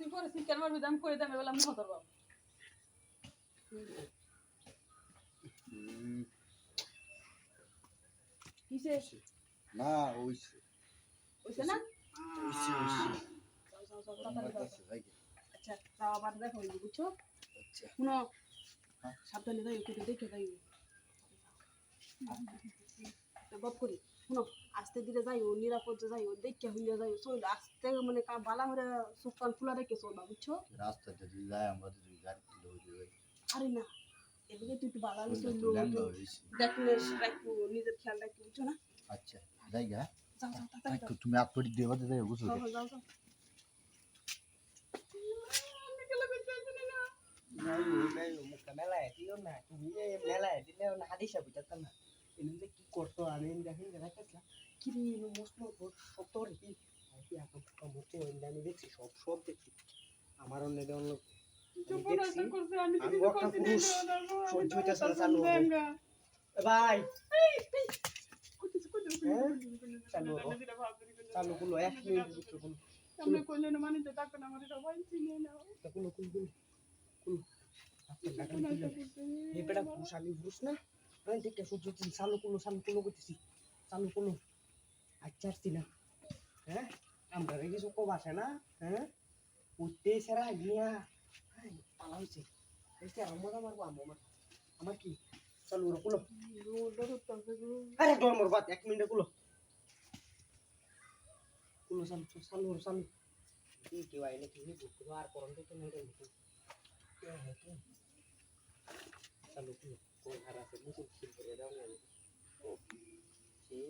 তুই করে শিকার মারবি দাম করে দাম এবার আমি হতর বাবু। কিসে না ওই ওইসে না? যাই গে। আচ্ছা তাও আবার দেখো বুঝছ? আচ্ছা। শুনো হ্যাঁ। সাবধানে যাই একটু দেখে যাই একটা গপ করি। শুনো আস্তে ধীরে যাই ও নিরাপদে যাই ও দেখে হইলে যাই চল আস্তে মানে কা বালা হরে চোখ কান খোলা রেখে চলবা বুঝছো রাস্তা যদি যায় আমরা যদি গাড়ি তুলে হয়ে যাবে আরে না এদিকে তুই একটু বালা ওইটা চললো তো ল্যাংড়া হয়েছে দেখলে রাখবো নিজের খেয়াল রাখবো বুঝছো না আচ্ছা যাই গা যাও যাও তাড়াতাড়ি যাও তুমি আত্মরিক দেবা দিতে বুঝছো যাও, যাও, যাও। আমি গেলে বেঁচে আছি না। নাই নাই মুখটা মেলায় দিও না তুমি যে মেলায় দিলে না এমনি যে কি করতো আমি দেখি দেখাচ্ছিলাম কি তো কি এখন মুখে আমি দেখছি সব সব দেখছি আমার অন্য অন্য চুপ আমি তো একটা পুরুষ। সহ্য না, না, চালু ভাই চালু চালু করল এক মিনিট সামনে কইলে না মানিতে থাকবে না, আমার সবাই চিনে না। একটা দিলেন। করছে, এই বেটা ঘুষ আমি ঘুষ না আমি দেখে সহ্য হচ্ছে না। চালু করল চালু করল করতেছি চালু করল আচ্ছা আসছি না হ্যাঁ আমরা রেগে চোখ বাসে না হ্যাঁ উঠতে সেরা গিয়া পালা হয়েছে সেরা মজা মারবো আমি আমার আমার কি চালু করো কুলো। আরে ডর মর বাদ এক মিনিটে কুলো কুলো চালু চালু করো চালু কি কেউ আইলে কি আর করন তো নাই কুলো কোন হার আছে মুখ ছিল করে দাও না ও সেই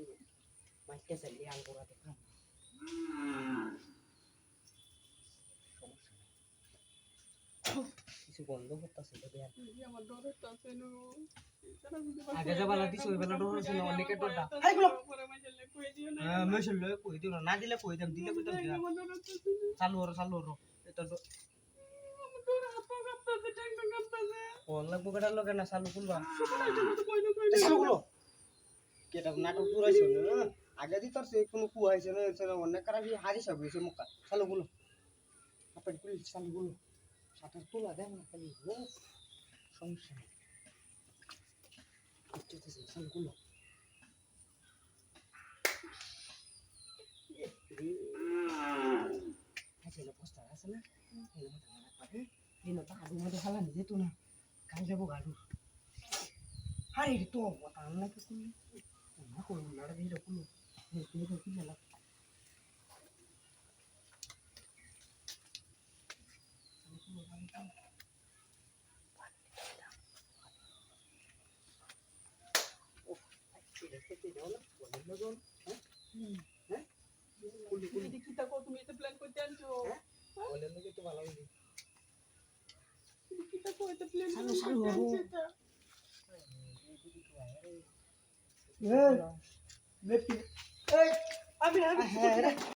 মাইকে চাইলে আল করা দেখা কিছু বন্ধ করতেছে আগে যাবা একটা লাগতিস, ওই বেলা বুঝতে ডর হয়েছিল, না, অনেকের ডরটা। হাই গুলো। মেশন লয়ে কই দিও না দিলে কই দাম দিলে কই দাম চালু করো চালু করো এটা ফোন লাগবো কেটা লোকে না চালু করবা সবার আগে মতো কই না, কই না। চালু করো কেটা নাটক পুরাইছো না আগে দি তোর সে কোনো কু হইছে না এছে না অনেক কারা বি হারি সব হইছে মুকা চালু করো আপনি কুলি চালু করো সাতার তোলা দেন না খালি ও সমস্যা নেই করতেছে চালু করো আছে না পোস্টার আছে না এই মতো না পারে দিন তো আদু মতো হালা নি যেত না কাল যাবো গাড়ু হারে রে তো কথা না কি তুমি না কোন লড়া দিলে কোন তুমি তো কি না এদিকে কি থাকো, তুমি এতে plan করতে আনছো? তুমি কি থাকো, এতে plan আমি